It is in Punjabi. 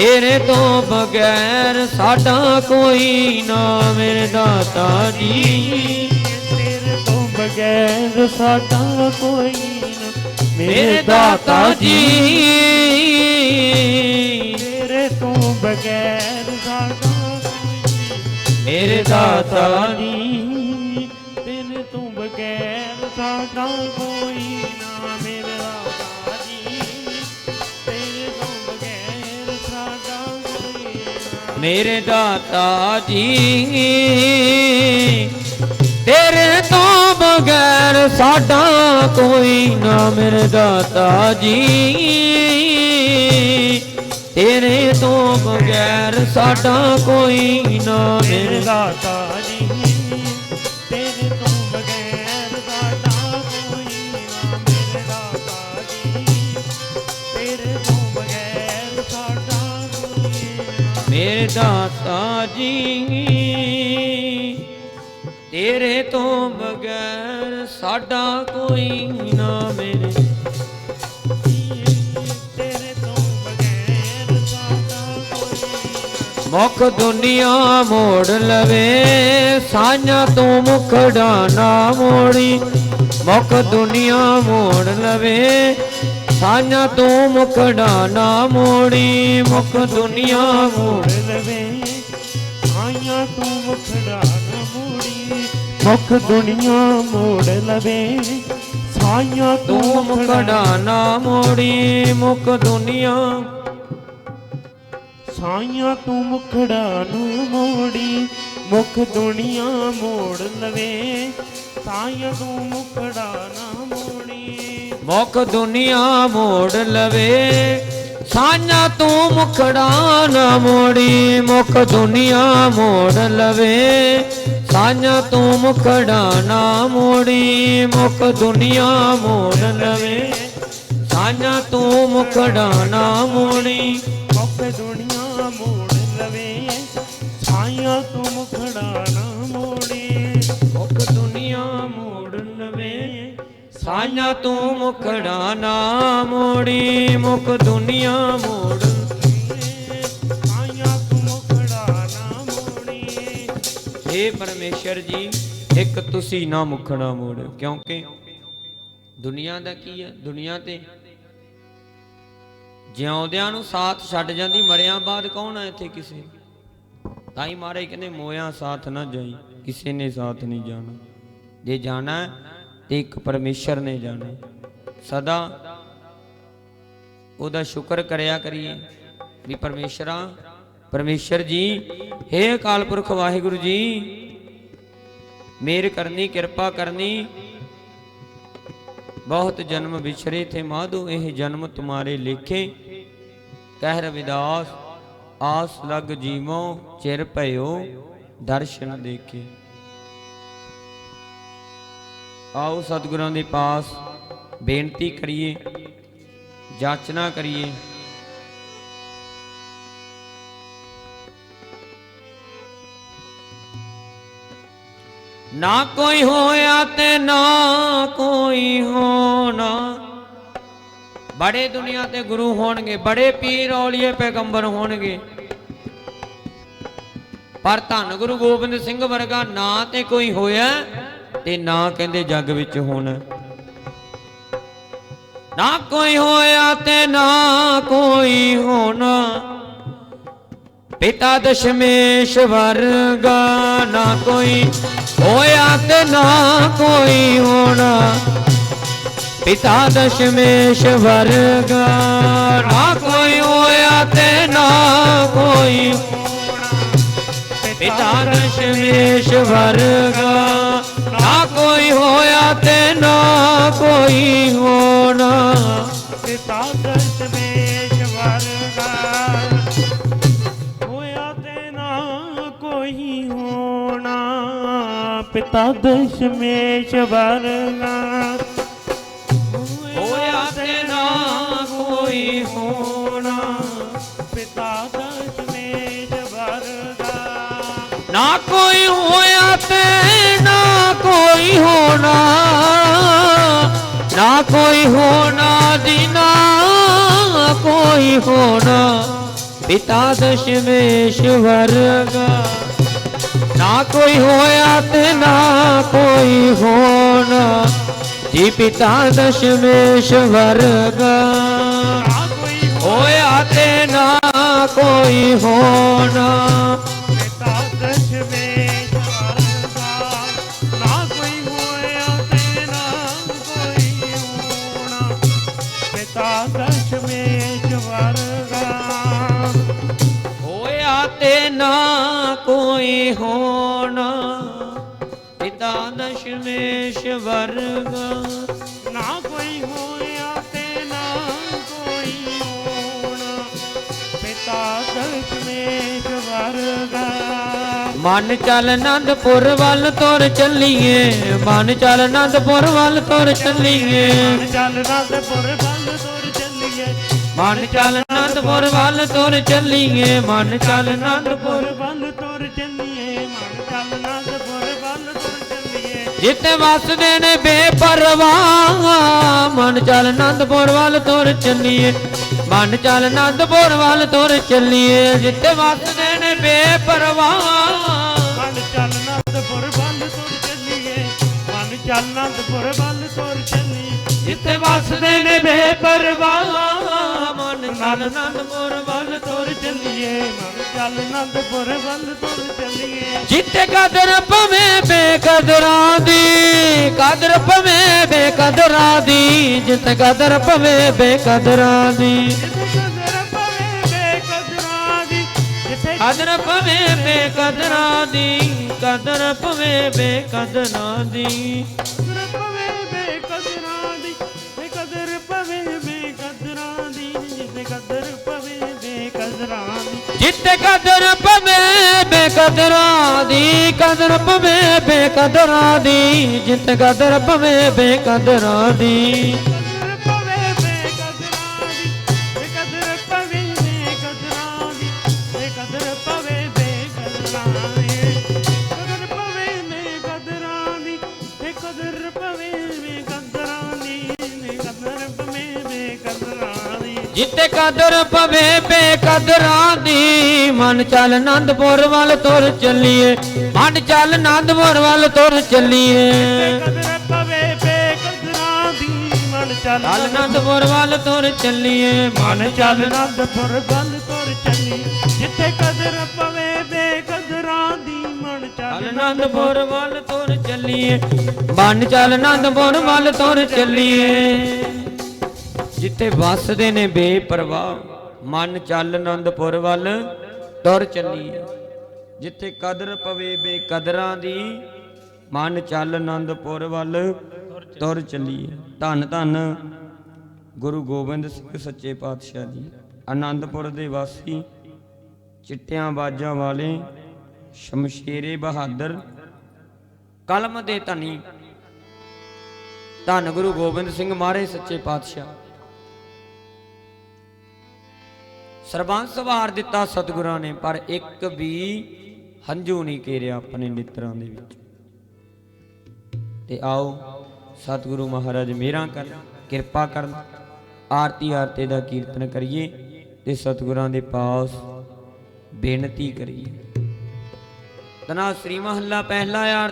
ਤੇਰੇ ਤੋਂ ਬਗੈਰ ਸਾਡਾ ਕੋਈ ਨਾ ਮੇਰੇ ਦਾਤਾ ਜੀ। ਤੇਰੇ ਤੋਂ ਬਗੈਰ ਸਾਡਾ ਕੋਈ ਨਾ ਮੇਰੇ ਦਾਤਾ ਜੀ। ਤੇਰੇ ਤੋਂ ਬਗੈਰ ਸਾਡਾ ਮੇਰੇ ਦਾਤਾ ਜੀ। ਤੇਰੇ ਤੋਂ ਬਗੈਰ ਸਾਡਾ ਕੋਈ ਨਾ ਮੇਰੇ ਦਾਤਾ ਜੀ। ਤੇਰੇ ਤੋਂ ਬਗੈਰ ਸਾਡਾ ਕੋਈ ਨਾ ਮੇਰੇ ਦਾਤਾ ਜੀ। ਤੇਰੇ ਤੋਂ ਬਗੈਰ ਸਾਡਾ ਕੋਈ ਨਾ ਮੇਰੇ ਮੇਰੇ ਦਾਤਾ ਮੇਰੇ ਦਾਤਾ ਜੀ ਤੇਰੇ ਤੋਂ ਬਗੈਰ ਸਾਡਾ ਕੋਈ ਨਾ ਮੇਰੇ ਤੇਰੇ ਤੋਂ ਬਗੈਰ ਸਾਡਾ ਕੋਈ ਮੁਖ ਦੁਨੀਆ ਮੋੜ ਲਵੇ ਸਾਂਝਾ ਤੂੰ ਮੁਖੜਾ ਨਾ ਮੋੜੀ। ਮੁਖ ਦੁਨੀਆ ਮੋੜ ਲਵੇ ਸਾਂਝਾ ਤੂੰ ਮੁਖੜਾ ਨਾ ਮੋੜੀ ਮੁਖ ਦੁਨੀਆ ਮੋੜ ਲਵੇ। ਆਇਆ ਤੂੰ ਮੁਖੜਾ ਨਾ ਮੋੜੀ ਮੁਖ ਦੁਨੀਆ ਮੋੜ ਲਵੇ। ਸਾਇਆ ਤੂੰ ਮੁਖੜਾ ਨਾ ਮੋੜੀ ਮੁਖ ਦੁਨੀਆ। ਸਾਇਆ ਤੂੰ ਮੁਖੜਾ ਨੂੰ ਮੋੜੀ ਮੁਖ ਦੁਨੀਆ ਮੋੜ ਲਵੇ। ਸਾਇਆ ਤੂੰ ਮੁਖੜਾ ਨਾ ਮੁਖ ਦੁਨੀਆ ਮੋੜ ਲਵੇ। ਸਾਂਝਾ ਤੂੰ ਮੁਖੜਾ ਨਾ ਮੋੜੀ ਮੁਖ ਦੁਨੀਆ ਮੋੜ ਲਵੇ। ਸਾਂਝਾ ਤੂੰ ਮੁਖੜਾ ਨਾ ਮੋੜੀ ਮੁਖ ਦੁਨੀਆ ਮੋੜ ਲਵੇ। ਸਾਂਝਾ ਤੂੰ ਮੁਖੜਾ ਨਾ ਮੋੜੀ ਮੁਖ ਦੁਨੀਆ ਮੋੜ ਲਵੇ। ਸਾਇਆ ਤੂੰ ਮੁਖੜਾ ਸਾਂਝਾ ਤੂੰ ਮੁਖੜਾ ਨਾ ਮੋੜੀ ਮੁਖ ਦੁਨੀਆ ਮੋੜ। ਸਾਇਆ ਤੂੰ ਮੁਖੜਾ ਨਾ ਮੋੜੀ। हे ਪਰਮੇਸ਼ਰ ਜੀ ਇੱਕ ਤੁਸੀਂ ਨਾ ਮੁਖੜਾ ਮੋੜਿਓ ਕਿਉਂਕਿ ਦੁਨੀਆ ਦਾ ਕੀ ਹੈ? ਦੁਨੀਆ ਤੇ ਜਿਉਂਦਿਆਂ ਨੂੰ ਸਾਥ ਛੱਡ ਜਾਂਦੀ ਮਰਿਆਂ ਬਾਅਦ ਕੌਣ ਹੈ ਇੱਥੇ ਕਿਸੇ? ਤਾਂ ਹੀ ਮਾਰੇ ਕਹਿੰਦੇ ਮੋਇਆ ਸਾਥ ਨਾ ਜਾਈ ਕਿਸੇ ਨੇ ਸਾਥ ਨਹੀਂ ਜਾਣਾ। ਜੇ ਜਾਣਾ ਇੱਕ ਪਰਮੇਸ਼ਰ ਨੇ ਜਾਣਾ। ਸਦਾ ਉਹਦਾ ਸ਼ੁਕਰ ਕਰਿਆ ਕਰੀਏ ਵੀ ਪਰਮੇਸ਼ਰਾ, ਪਰਮੇਸ਼ਰ ਜੀ हे ਅਕਾਲ ਪੁਰਖ ਵਾਹਿਗੁਰੂ ਜੀ, ਮੇਰ ਕਰਨੀ, ਕਿਰਪਾ ਕਰਨੀ, ਬਹੁਤ ਜਨਮ ਵਿਛਰੇ ਤੇ ਮਾਧੋ ਇਹ ਜਨਮ ਤੁਮਾਰੇ ਲੇਖੇ। ਕਹਿ ਰਵਿਦਾਸ, ਆਸ ਲਗ ਜੀਵੋ, ਚਿਰ ਭਇਓ, ਦਰਸ਼ਨ ਦੇਖੇ। ਆਓ ਸਤਿਗੁਰਾਂ ਦੇ ਪਾਸ ਬੇਨਤੀ ਕਰੀਏ ਜਾਚਨਾ ਕਰੀਏ। ਨਾ ਕੋਈ ਹੋਇਆ ਤੇ ਨਾ ਕੋਈ ਹੋਣਾ। ਬੜੇ ਦੁਨੀਆ ਤੇ ਗੁਰੂ ਹੋਣਗੇ, ਬੜੇ ਪੀਰ ਔਲੀਏ ਪੈਗੰਬਰ ਹੋਣਗੇ। ਪਰ ਧੰਨ ਗੁਰੂ ਗੋਬਿੰਦ ਸਿੰਘ ਵਰਗਾ ਨਾ ਤੇ ਕੋਈ ਹੋਇਆ। ਤੇ ਨਾ ਕਹਿੰਦੇ ਜੱਗ ਵਿੱਚ ਹੋਣਾ। ਨਾ ਕੋਈ ਹੋਇਆ ਤੇ ਨਾ ਕੋਈ ਹੋਣਾ। ਪਿਤਾ ਦਸ਼ਮੇਸ਼ ਵਰਗਾ ਨਾ ਕੋਈ ਹੋਇਆ ਤੇ ਨਾ ਕੋਈ ਹੋਣਾ। ਪਿਤਾ ਦਸ਼ਮੇਸ਼ ਵਰਗਾ ਨਾ ਕੋਈ ਹੋਇਆ ਤੇ ਨਾ ਕੋਈ ਪਿਤਾ ਦਸ਼ਮੇਸ਼ ਵਰਗਾ ਕੋਈ ਹੋਇਆ ਤੇ ਨਾ ਕੋਈ ਹੋਣਾ। ਪਿਤਾ ਦਸ਼ਮੇਸ਼ ਵਰਗਾ। ਹੋਇਆ ਤੇ ਨਾ ਕੋਈ ਹੋਣਾ। ਪਿਤਾ ਦਸ਼ਮੇਸ਼ ਵਰਗਾ। ਹੋਇਆ ਤੇ ਨਾ ਕੋਈ ਹੋਣਾ। ਪਿਤਾ ਦਸ਼ਮੇਸ਼ ਵਰਗਾ। ਨਾ ਕੋਈ ਹੋਇਆ ਕੋਈ ਹੋਣਾ, ਨਾ ਕੋਈ ਹੋਣਾ ਦੀ ਨਾ ਕੋਈ ਹੋਣਾ। ਪਿਤਾ ਦਸ਼ਮੇਸ਼ ਵਰਗਾ, ਨਾ ਕੋਈ ਹੋਇਆ ਤੇ ਨਾ ਕੋਈ ਹੋਣਾ। ਜੀ ਪਿਤਾ ਦਸ਼ਮੇਸ਼ ਵਰਗਾ ਕੋਈ ਹੋਇਆ ਤੇ ਨਾ ਕੋਈ ਹੋਣਾ। ਤੇ ਨਾ ਕੋਈ ਹੋਣਾ। ਪਿਤਾ ਦਸ਼ਮੇਸ਼ ਵਰਗਾ। ਨਾ ਕੋਈ ਹੋਇਆ ਤੇ ਨਾ ਕੋਈ ਹੋਣਾ। ਪਿਤਾ ਦਸ਼ਮੇਸ਼ ਵਰਗਾ। ਮਨ ਚੱਲ ਆਨੰਦਪੁਰ ਵੱਲ ਤੁਰ ਚੱਲੀਏ। ਮਨ ਚੱਲ ਆਨੰਦਪੁਰ ਵੱਲ ਤੁਰ ਚੱਲੀਏ। ਮਨ ਚੱਲ ਨੰਦਪੁਰ ਵੱਲ ਤੁਰ ਚੱਲੀਏ। ਮਨ ਚੱਲ ਆਨੰਦਪੁਰ ਵੱਲ ਤੁਰ ਚੱਲੀਏ, ਮਨ ਚੱਲ ਆਨੰਦਪੁਰ ਵੱਲ ਤੁਰ ਚੱਲੀਏ, ਮਨ ਚੱਲ ਨੰਦਪੁਰ ਵੱਲ ਤੁਰ ਚੱਲੀਏ। ਜਿੱਥੇ ਵਸਦੇ ਨੇ ਬੇਪਰਵਾਹ, ਮਨ ਚੱਲ ਆਨੰਦਪੁਰ ਵੱਲ ਤੁਰ ਚੱਲੀਏ। ਮਨ ਚੱਲ ਆਨੰਦਪੁਰ ਵੱਲ ਤੁਰ ਚੱਲੀਏ, ਜਿੱਥੇ ਵਸਦੇ ਨੇ ਬੇਪਰਵਾਹ, ਮਨ ਚੱਲ ਨੰਦਪੁਰ ਵੱਲ ਤੁਰ ਚੱਲੀਏ। ਮਨ ਚੱਲ ਨੰਦਪੁਰ ਵੱਲ ਤੁਰ ਚੱਲੀਏ। ਜਿੱਥੇ ਵਸਦੇ ਨੇ ਬੇਪਰਵਾਹ ਮਨ ਚੱਲ ਆਨੰਦਪੁਰ ਵੱਲ ਤੁਰ ਚੱਲੀਏ ਮਨ ਚੱਲ ਨੰਦਪੁਰ ਵੱਲ ਤੁਰ ਚੱਲੀਏ। ਜਿੱਥੇ ਕਦਰ ਪਵੇਂ ਬੇਕਦਰਾਂ ਦੀ ਕਦਰ ਪਵੇਂ ਬੇਕਦਰਾਂ ਦੀ ਜਿੱਥੇ ਕਦਰ ਪਵੇਂ ਬੇਕਦਰਾਂ ਦੀ। ਕਦਰ ਪਵੇ ਬੇਕਦਰਾਂ ਦੀ ਕਦਰ ਪਵੇਂ ਬੇਕਦਰਾਂ ਦੀ। ਦੀ ਕਦਰ ਪਵੇਂ ਬੇਕਦਰਾਂ ਦੀ ਕਦਰ ਪਵੇਂ ਬੇਕਦਰਾਂ ਦੀ। ਜਿੱਥੇ ਕਦਰ ਪਵੇਂ ਬੇਕਦਰਾਂ ਦੀ। ਜਿੱਤੇ ਕਦਰ ਪਵੇ ਬੇਕਦਰਾਂ ਦੀ, ਮਨ ਚੱਲ ਆਨੰਦਪੁਰ ਵੱਲ ਤੁਰ ਚੱਲੀਏ। ਮਨ ਚੱਲ ਆਨੰਦਪੁਰ ਵੱਲ ਤੁਰ ਚੱਲੀਏ। ਕਦਰ ਪਵੇ ਬੇਕਦਰਾਂ ਦੀ ਮਨ ਚੱਲ ਆਨੰਦਪੁਰ ਵੱਲ ਤੁਰ ਚੱਲੀਏ। ਮਨ ਚੱਲ ਨੰਦਪੁਰ ਵੱਲ ਤੁਰ ਚੱਲੀਏ। ਜਿੱਥੇ ਕਦਰ ਪਵੇ ਬੇਕਦਰਾਂ ਦੀ, ਮਨ ਚੱਲ ਚੱਲ ਆਨੰਦਪੁਰ ਵੱਲ ਤੁਰ ਚੱਲੀਏ। ਮਨ ਚੱਲ ਆਨੰਦਪੁਰ ਵੱਲ ਤੁਰ ਚੱਲੀਏ। ਜਿੱਥੇ ਵਸਦੇ ਨੇ ਬੇਪਰਵਾਹ, ਮਨ ਚੱਲ ਅਨੰਦਪੁਰ ਵੱਲ ਤੁਰ ਚੱਲੀਏ ਜਿੱਥੇ ਕਦਰ ਪਵੇ ਬੇਕਦਰਾਂ ਦੀ, ਮਨ ਚੱਲ ਆਨੰਦਪੁਰ ਵੱਲ ਤੁਰ ਚੱਲੀਏ ਧੰਨ ਧੰਨ ਗੁਰੂ ਗੋਬਿੰਦ ਸਿੰਘ ਸੱਚੇ ਪਾਤਸ਼ਾਹ ਜੀ। ਆਨੰਦਪੁਰ ਦੇ ਵਾਸੀ, ਚਿੱਟਿਆਂ ਬਾਜਾਂ ਵਾਲੇ ਸ਼ਮਸ਼ੇਰੇ ਬਹਾਦਰ, ਕਲਮ ਦੇ ਧਨੀ। ਧੰਨ ਗੁਰੂ ਗੋਬਿੰਦ ਸਿੰਘ ਮਹਾਰਾਜ ਸੱਚੇ ਪਾਤਸ਼ਾਹ। ਸਰਬੰਸ ਵਾਰ ਦਿੱਤਾ ਸਤਿਗੁਰਾਂ ਨੇ, ਪਰ ਇੱਕ ਵੀ ਹੰਝੂ ਨਹੀਂ ਕੇਰਿਆ ਆਪਣੇ ਨੇਤਰਾਂ ਦੇ ਵਿੱਚ। ਤੇ ਆਓ ਸਤਿਗੁਰੂ ਮਹਾਰਾਜ ਮੇਰਾ ਕਰਨ ਕਿਰਪਾ ਕਰਨ, ਆਰਤੀ ਆਰਤੇ ਦਾ ਕੀਰਤਨ ਕਰੀਏ ਤੇ ਸਤਿਗੁਰਾਂ ਦੇ ਪਾਸ ਬੇਨਤੀ ਕਰੀਏ। ਤਨਾ ਸ੍ਰੀ ਮਹੱਲਾ ਪਹਿਲਾ ਆਰ